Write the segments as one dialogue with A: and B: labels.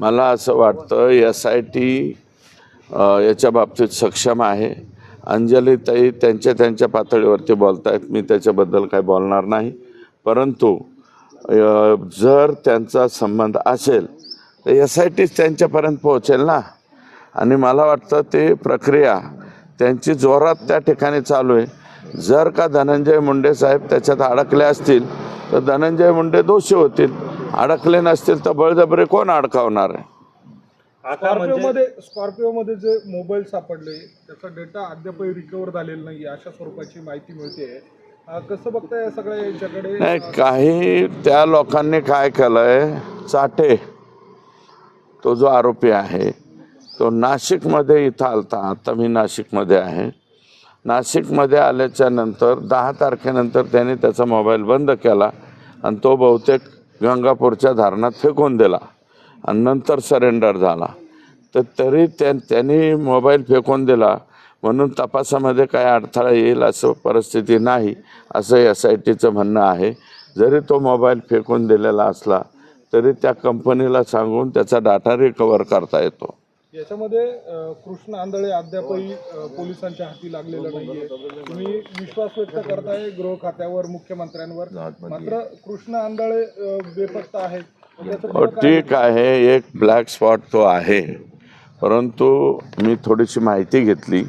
A: मला असं वाटतं एस आय टी याच्या बाबतीत सक्षम आहे. अंजलीताई त्यांच्या त्यांच्या पातळीवरती बोलत आहेत मी त्याच्याबद्दल काही बोलणार नाही. परंतु जर त्यांचा संबंध असेल तर एस आय टीच त्यांच्यापर्यंत पोहोचेल ना? आणि मला वाटतं ते प्रक्रिया त्यांची जोरात त्या ठिकाणी चालू आहे. जर का धनंजय मुंडे साहेब त्याच्यात अडकले असतील तर धनंजय मुंडे दोषी होतील. अडकले नसतील तर बळजबरी कोण अडकावणार? आहे
B: आता म्हणजे
C: मध्ये स्कॉर्पिओ मध्ये जे मोबाईल सापडले त्याचा डेटा अद्यापही रिकवर झालेला नाही अशा स्वरूपाची माहिती मिळते. कसं बघताय या सगळ्या याच्याकडे?
A: नाही काही त्या लोकांनी काय केलंय चाटे. तो जो आरोपी आहे तो नाशिकमध्ये इथं आलता आता मी नाशिकमध्ये आहे. नाशिकमध्ये आल्याच्यानंतर दहा तारखेनंतर त्याने त्याचा मोबाईल बंद केला आणि तो बहुतेक गंगापूरच्या धारणात फेकून दिला आणि नंतर सरेंडर झाला. तर तरी त्या त्यांनी मोबाईल फेकून दिला. म्हणून तपासामध्ये काय अडथळा येईल असं परिस्थिती नाही असं एस आय टीचं म्हणणं आहे. जरी तो मोबाईल फेकून दिलेला असला तरी त्या कंपनीला सांगून त्याचा डाटा रिकवर करता येतो.
C: याच्यामध्ये कृष्ण आंधळे अद्यापही पोलिसांच्या हाती लागलेलं नाहीये. विश्वास व्यक्त करताय गृह खात्यावर मुख्यमंत्र्यांवर. मात्र कृष्ण आंधळे बेपत्ता आहेत.
A: हो ठीक आहे. एक ब्लॅक स्पॉट तो आहे. परंतु मी थोडीशी माहिती घेतली.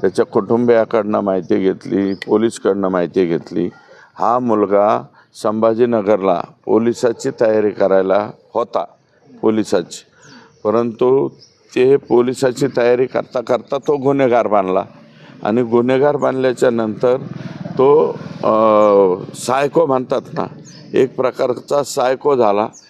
A: त्याच्या कुटुंबियाकडनं माहिती घेतली. पोलीसकडनं माहिती घेतली. हा मुलगा संभाजीनगरला पोलिसाची तयारी करायला होता. पोलिसाची. परंतु ते पोलिसाची तयारी करता करता तो गुन्हेगार बांधला आणि गुन्हेगार बांधल्याच्या नंतर तो सायको म्हणतात ना एक प्रकारचा सायको झाला.